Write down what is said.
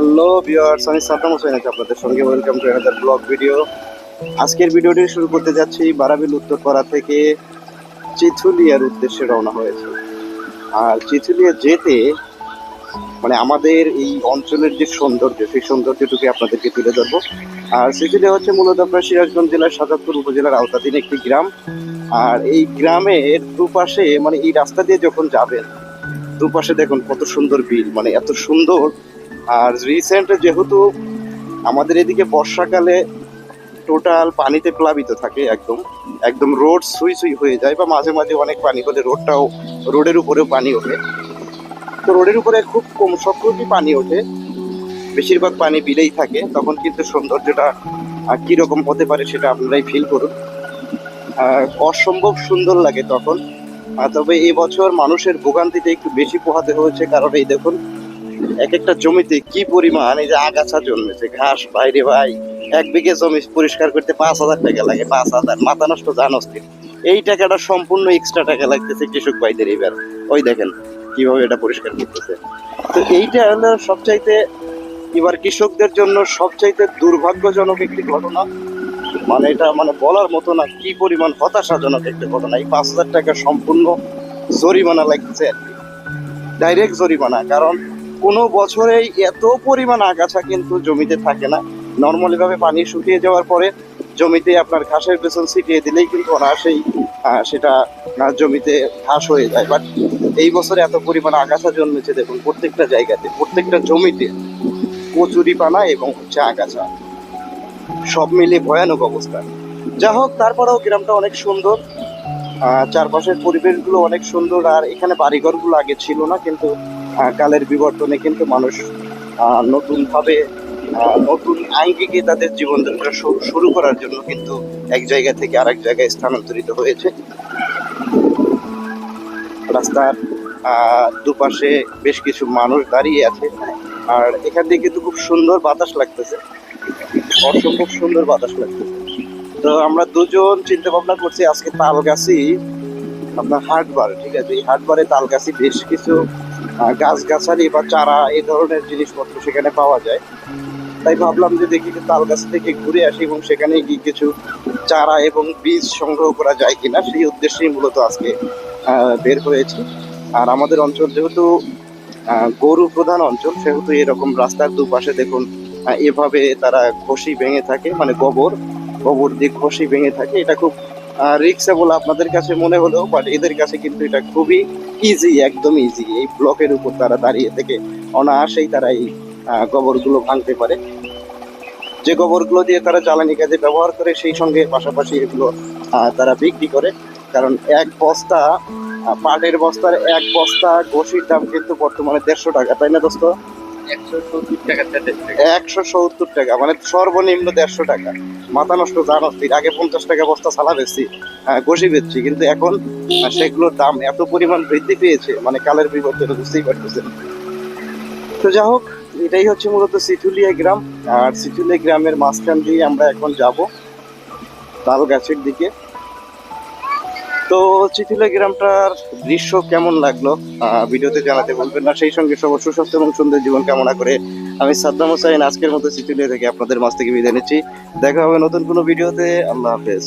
Hello viewers আমি সাদ্দাম হোসেন আছি আপনাদের সঙ্গে। Welcome to another blog video আজকের ভিডিওটি শুরু করতে যাচ্ছি বারাবিল উত্তরপাড়া থেকে চিথুলিয়ার উদ্দেশ্যে রওনা হয়েছে। আর চিথুলিয়া যেতে মানে আমাদের এই অঞ্চলের যে সৌন্দর্য, সেই সৌন্দর্যটুকু আপনাদেরকে তুলে ধরবো। আর চিথুলিয়া হচ্ছে মূলত আপনার সিরাজগঞ্জ জেলার সাজাদপুর উপজেলার আওতাধীন একটি গ্রাম। আর এই গ্রামের দুপাশে মানে এই রাস্তা দিয়ে যখন যাবেন, দুপাশে দেখুন কত সুন্দর বিল মানে এত সুন্দর আর রিসেন্ট যেহেতু আমাদের এদিকে বর্ষাকালে টোটাল পানিতে প্লাবিত থাকে একদম একদম রোড সুই সুই হয়ে যায় বা মাঝে মাঝে অনেক পানি হলে রোডটাও রোডের উপরেও পানি ওঠে। তো রোডের উপরে খুব কম সক্রিয় পানি ওঠে, বেশিরভাগ পানি বিলেই থাকে, তখন কিন্তু সৌন্দর্যটা কীরকম হতে পারে সেটা আপনারাই ফিল করুন। অসম্ভব সুন্দর লাগে তখন। তবে এবছর মানুষের ভোগান্তিতে একটু বেশি পোহাতে হয়েছে, কারণ এই দেখুন এক একটা জমিতে কি পরিমাণ এই যে আগাছা জন্মেছে, ঘাস বাইরে ভাই, এক বিঘে জমি পরিষ্কার করতে পাঁচ হাজার টাকা লাগে, পাঁচ হাজার, মাথা নষ্ট জানোস কি? এই টাকাটা সম্পূর্ণ এক্সট্রা টাকা লাগতেছে কৃষক ভাইদের এইবার। ওই দেখেন কীভাবে এটা পরিষ্কার করতেছে। তো এইটা হলো সবচাইতে এবার কৃষকদের জন্য সবচাইতে দুর্ভাগ্যজনক একটি ঘটনা। মানে এটা মানে বলার মতো না, কি পরিমাণ হতাশাজনক একটি ঘটনা। এই পাঁচ হাজার টাকা সম্পূর্ণ জরিমানা লাগছে ডাইরেক্ট জরিমানা, কারণ কোনো বছরেই এত পরিমাণ আগাছা কিন্তু জমিতে থাকে না। নর্মালি ভাবে পানি শুকিয়ে যাওয়ার পরে জমিতে আপনার ঘাসের পেছন ছিটিয়ে দিলেই কিন্তু অনায়াসেই সেটা জমিতে ঘাস হয়ে যায়। বাট এই বছরে এত পরিমাণ আগাছা জন্মেছে, দেখুন, প্রত্যেকটা জায়গাতে, প্রত্যেকটা জমিতে কচুরি পানা এবং হচ্ছে আগাছা। সব মিলিয়ে ভয়ানক অবস্থা। যা হোক, তারপরেও গ্রামটা অনেক সুন্দর। চারপাশের পরিবেশগুলো অনেক সুন্দর। আর এখানে বাড়িঘরগুলো আগে ছিল না, কিন্তু কালের বিবর্তনে কিন্তু মানুষ নতুনভাবে নতুন আঙ্গিকে তাদের জীবনযাত্রা শুরু করার জন্য কিন্তু এক জায়গা থেকে আরেক জায়গায় স্থানান্তরিত হয়েছে। রাস্তার দুপাশে বেশ কিছু মানুষ দাঁড়িয়ে আছে। আর এখান থেকে কিন্তু খুব সুন্দর বাতাস লাগতেছে। অসম্ভব সুন্দর বাতাস লাগতেছে। তো আমরা দুজন চিন্তা ভাবনা করছি, আজকে তালগাছি আপনার হাটবার ঠিক আছে? এই হাটবারে তালগাছি বেশ কিছু গাছগাছালি বা চারা এই ধরনের জিনিসপত্র সেখানে পাওয়া যায়। তাই ভাবলাম যে দেখি যে তালগাছ থেকে ঘুরে আসি এবং সেখানে গিয়ে কিছু চারা এবং বীজ সংগ্রহ করা যায় কিনা, সেই উদ্দেশ্যেই মূলত আজকে বের হয়েছি। আর আমাদের অঞ্চল যেহেতু গরু প্রধান অঞ্চল, সেহেতু এরকম রাস্তার দুপাশে দেখুন এভাবে তারা ঘষি ভেঙে থাকে মানে গোবর গোবর দিয়ে ঘষি ভেঙে থাকে। এটা খুব রিক্সেবল আপনাদের কাছে মনে হলেও বাট এদের কাছে কিন্তু এটা খুবই ইজি একদম ইজি এই ব্লকের উপর তারা দাঁড়িয়ে থেকে অনায়াসেই তারা এই গোবরগুলো ভাঙতে পারে। যে গোবরগুলো দিয়ে তারা জ্বালানি কাজে ব্যবহার করে, সেই সঙ্গে পাশাপাশি এগুলো তারা বিক্রি করে। কারণ এক বস্তা পাটের বস্তার এক বস্তা ঘষির দাম কিন্তু বর্তমানে দেড়শো টাকা, তাই না দোস্ত? একশো সত্তর টাকা মানে সর্বনিম্ন দেড়শো টাকা। মাথা নষ্ট জানো তুই আগে পঞ্চাশ টাকা বস্তা সালা আহ, ঘষি বেচছি কিন্তু এখন সেগুলোর দাম এত পরিমাণ বৃদ্ধি পেয়েছে মানে কালের বিবর্তনে বুঝতেই পারতেছেন। তো যা হোক এটাই হচ্ছে মূলত সিচুলিয়া গ্রাম আর সিচুলিয়া গ্রামের মাঝখান দিয়ে আমরা এখন যাব তাল গাছের দিকে। তো চিথিলা গ্রামটার দৃশ্য কেমন লাগল? ভিডিওতে জানাতে বলবেন না। সেই সঙ্গে সবার সুস্বাস্থ্য এবং সুন্দর জীবন কামনা করে আমি সাদ্দাম হোসাইন আজকের মতো চিথিলিয়া থেকে আপনাদের মাছ থেকে বিদায় নিচ্ছি। দেখা হবে নতুন কোনো ভিডিওতে। আল্লাহ হাফেজ।